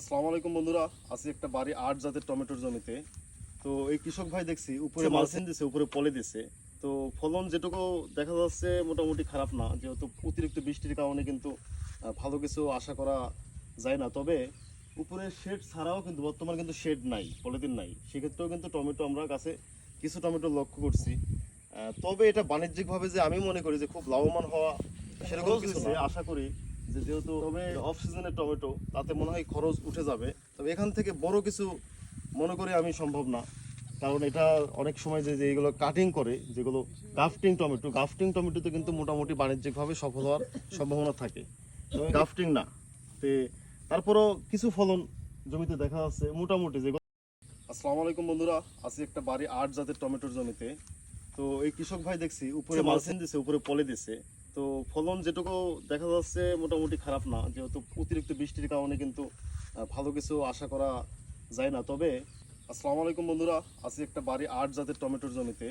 আসসালামু আলাইকুম বন্ধুরা আছি একটা বাড়ি আট জাতের টমেটোর জমিতে। তো এই কৃষক ভাই দেখছি উপরে মালচিন দিছে উপরে পলে দিছে। তো ফলন যেটুকু দেখা যাচ্ছে মোটামুটি খারাপ না যেহেতু অতিরিক্ত বৃষ্টির কারণে কিন্তু ভালো কিছু আশা করা যায় না। তবে উপরে শেড ছাড়াও কিন্তু বর্তমানে কিন্তু শেড নাই পলিথিন নাই। সেক্ষেত্রেও কিন্তু টমেটো আমরা গাছে কিছু টমেটো লক্ষ্য করছি। তবে এটা বাণিজ্যিকভাবে যে আমি মনে করি যে খুব লাভবান হওয়া সেরকম কিছু আশা করি যে যেহেতু তবে অফ সিজনের টমেটো তাতে মনে হয় খরচ উঠে যাবে। তবে এখান থেকে বড় কিছু মনে করি আমি সম্ভব না। কারণ এটা অনেক সময় যে যে এগুলো কাটিং করে যেগুলো গাফটিং টমেটো গাফটিং টমেটোতে কিন্তু মোটামুটি বাণিজ্যিকভাবে সফল হওয়ার সম্ভাবনা থাকে। গাফটিং না। তে তারপরও কিছু ফলন জমিতে দেখা যাচ্ছে মোটামুটি যেগুলো আসসালামু আলাইকুম বন্ধুরা আছি একটা বাড়ি আট জাতের টমেটোর জমিতে। তো এই কৃষক ভাই দেখছি উপরে আচ্ছা, মালচিন দিছে উপরে পলে দিছে। তো ফলন যেটুকু দেখা যাচ্ছে মোটামুটি খারাপ না যেহেতু অতিরিক্ত বৃষ্টির কারণে কিন্তু ভালো কিছু আশা করা যায় না। তবে আসসালামু আলাইকুম বন্ধুরা আছি একটা বাড়ি আট জাতের টমেটোর জমিতে।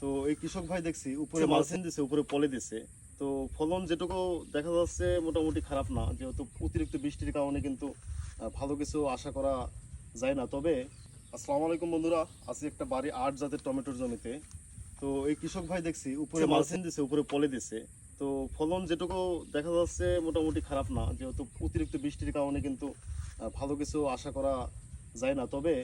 তো এই কৃষক ভাই দেখছি উপরে মালচিন দিছে উপরে পলে দিছে। তো ফলন যেটুকু দেখা যাচ্ছে মোটামুটি খারাপ না যেহেতু অতিরিক্ত বৃষ্টির কারণে কিন্তু ভালো কিছু আশা করা যায় না। তবে আসসালামু আলাইকুম বন্ধুরা আছি একটা বাড়ি আট জাতের টমেটোর জমিতে। তো এই কৃষক ভাই দেখছি উপরে মালচিন দিছে উপরে পলে দিছে। তো ফলন যেটুকু দেখা যাচ্ছে মোটামুটি খারাপ না, যেহেতু অতিরিক্ত বৃষ্টির কারণে কিন্তু ভালো কিছু আশা করা যায় না। তবে